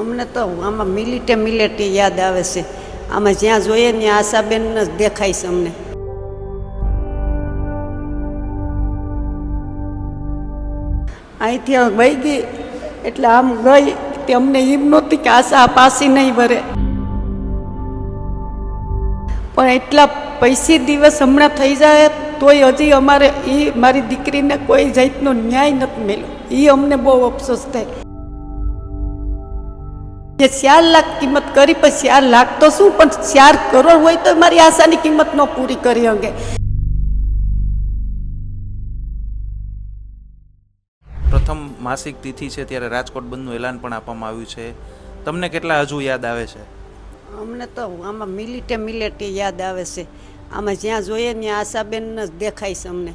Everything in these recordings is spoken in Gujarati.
અમને તો આમાં મિલિટે મિલેટી યાદ આવે છે. આમાં જ્યાં જોઈએ ત્યાં આશાબેન જ દેખાય છે અમને. અહીંથી વહી ગઈ, એટલે આમ ગઈ તે અમને એમ નહોતી કે આશા પાસી નહીં ભરે. પણ એટલા પૈસી દિવસ હમણાં થઈ જાય, તોય હજી અમારે એ મારી દીકરીને કોઈ જાતનો ન્યાય નથી મળ્યો. એ અમને બહુ અફસોસ થાય. જે ચાર લાખ કિંમત કરી પછી ચાર લાખ તો શું? પણ ચાર કરોડ હોય તો મારી આશાની કિંમત ન પૂરી કરી અંગે પ્રથમ માસિક તિથિ છે ત્યારે રાજકોટ બંધનું એલાન પણ આપવામાં આવ્યું છે. તમને કેટલા હજુ યાદ આવે છે? અમને તો આમાં મિલિટે મિલેટી યાદ આવે છે. આમાં જ્યાં જોઈએ ત્યાં આશાબેન જ દેખાય છે અમને.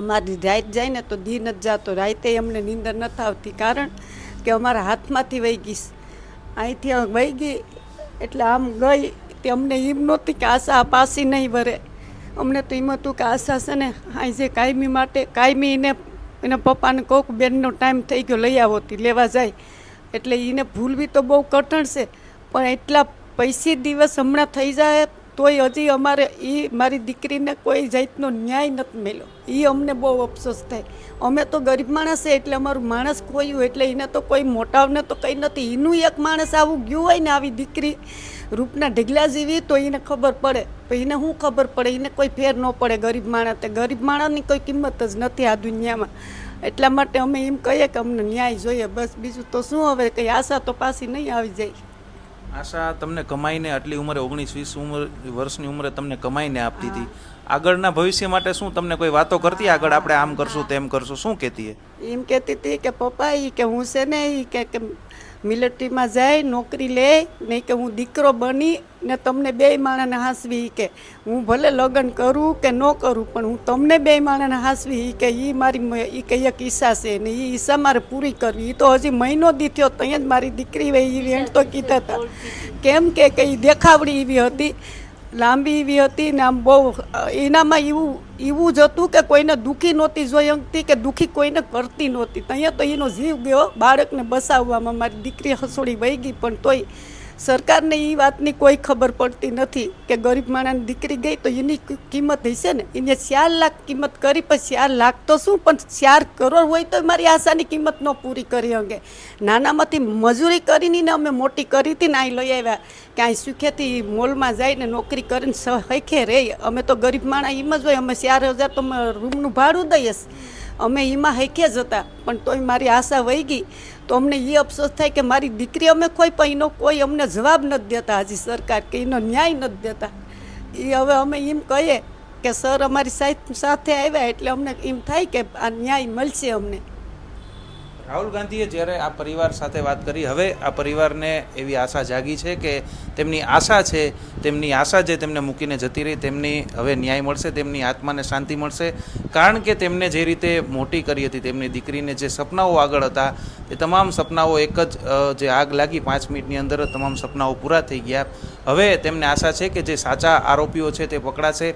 અમારી રાત જાય ને તો દી નથી જાતો. રાતે અમને નીંદર નથી આવતી. કારણ કે અમારા હાથમાંથી વહી ગઈ છે. અહીંથી વહી ગઈ. એટલે આમ ગઈ. તે અમને એમ નહોતી કે આશા પાસી નહીં ભરે અમને તો એમ હતું કે આશા છે ને, અહીં જે કાયમી માટે, કાયમી એને, એના પપ્પાને કોક બેનનો ટાઈમ થઈ ગયો, લઈ આવો તી, લેવા જાય. એટલે એને ભૂલવી તો બહુ કઠણ છે. પણ એટલા પૈસી દિવસ હમણાં થઈ જાય તોય હજી અમારે એ મારી દીકરીને કોઈ જાતનો ન્યાય નથી મળ્યો. એ અમને બહુ અફસોસ થાય. અમે તો ગરીબ માણસ છે એટલે અમારું માણસ ખોયું એટલે એને તો કોઈ મોટાવને તો કંઈ નથી. એનું એક માણસ આવું ગયું હોય ને આવી દીકરી રૂપના ઢગલા જેવી તો એને ખબર પડે. તો એને શું ખબર પડે? એને કોઈ ફેર ન પડે ગરીબ માણસ. ગરીબ માણસની કોઈ કિંમત જ નથી આ દુનિયામાં. એટલા માટે અમે એમ કહીએ કે અમને ન્યાય જોઈએ. બસ બીજું તો શું હવે કંઈ આશા તો પાછી નહીં આવી જાય. આશા તમને કમાઈને આટલી ઉંમરે, ઓગણીસ, વીસ ઉંમર, વર્ષની ઉંમરે તમને કમાઈને આપતી હતી. આગળના ભવિષ્ય માટે શું તમને કોઈ વાતો કરતી? આગળ આપણે આમ કરશું, તેમ કરશું. શું કહેતી એમ કહેતી હતી કે પપ્પા એ કે હું છે ને એ કે મિલિટરીમાં જાય, નોકરી લે, નહીં કે હું દીકરો બની ને તમને બે માણાને હાંસવી કે. હું ભલે લગ્ન કરું કે ન કરું, પણ હું તમને બે માણાને હાંસવી કે. એ મારી એ કઈ એક ઈચ્છા છે ને એ ઈચ્છા મારે પૂરી કરવી. એ તો હજી મહિનો દી થયો ત્યાં જ મારી દીકરી એવી એમ તો કીધા હતા કેમ કે એ દેખાવડી એવી હતી. લાંબી એવી હતી ને આમ બહુ એનામાં એવું એવું જ હતું કે કોઈને દુઃખી નહોતી જોઈ શકતી કે દુઃખી કોઈને કરતી નહોતી. અહીંયા તો એનો જીવ ગયો બાળકને બસાવવામાં. મારી દીકરી હસોડી વહી ગઈ પણ તોય સરકારને એ વાતની કોઈ ખબર પડતી નથી કે ગરીબ માણસની દીકરી ગઈ તો એની કિંમત હશે ને? એને ચાર લાખ કિંમત કરી પછી ચાર લાખ તો શું? પણ ચાર કરોડ હોય તો મારી આશાની કિંમત ન પૂરી કરી અંગે નાનામાંથી મજૂરી કરીને ને અમે મોટી કરી હતી ને અહીં લઈ આવ્યા. કે અહીં સુખેથી મોલમાં જઈને નોકરી કરીને હૈખે રહી. અમે તો ગરીબ માણસ એમ જ હોય, અમે ચાર હજાર તો રૂમનું ભાડું દઈએ. અમે એમાં હૈખે જ હતા. પણ તોય મારી આશા વહી ગઈ. તો અમને એ અફસોસ થાય કે મારી દીકરી અમે કોઈ પણ, એનો કોઈ અમને જવાબ નથી દેતા. હજી સરકાર કે એનો ન્યાય નથી દેતા. એ હવે અમે એમ કહીએ કે, સર, અમારી સાથ- સાથે આવ્યા એટલે અમને એમ થાય કે આ ન્યાય મળશે અમને. રાહુલ ગાંધીએ જ્યારે આ પરિવાર સાથે વાત કરી, હવે આ પરિવારને એવી આશા જાગી છે કે તેમની આશા છે, તેમની આશા જે તેમને મૂકીને જતી રહી, તેમની હવે ન્યાય મળશે, તેમની આત્માને શાંતિ મળશે. કારણ કે તેમને જે રીતે મોટી કરી હતી, તેમની દીકરીને જે સપનાઓ આગળ હતા, એ તમામ સપનાઓ એક જ જે આગ લાગી પાંચ મિનિટની અંદર તમામ સપનાઓ પૂરા થઈ ગયા. હવે તેમને આશા છે કે જે સાચા આરોપીઓ છે તે પકડાશે.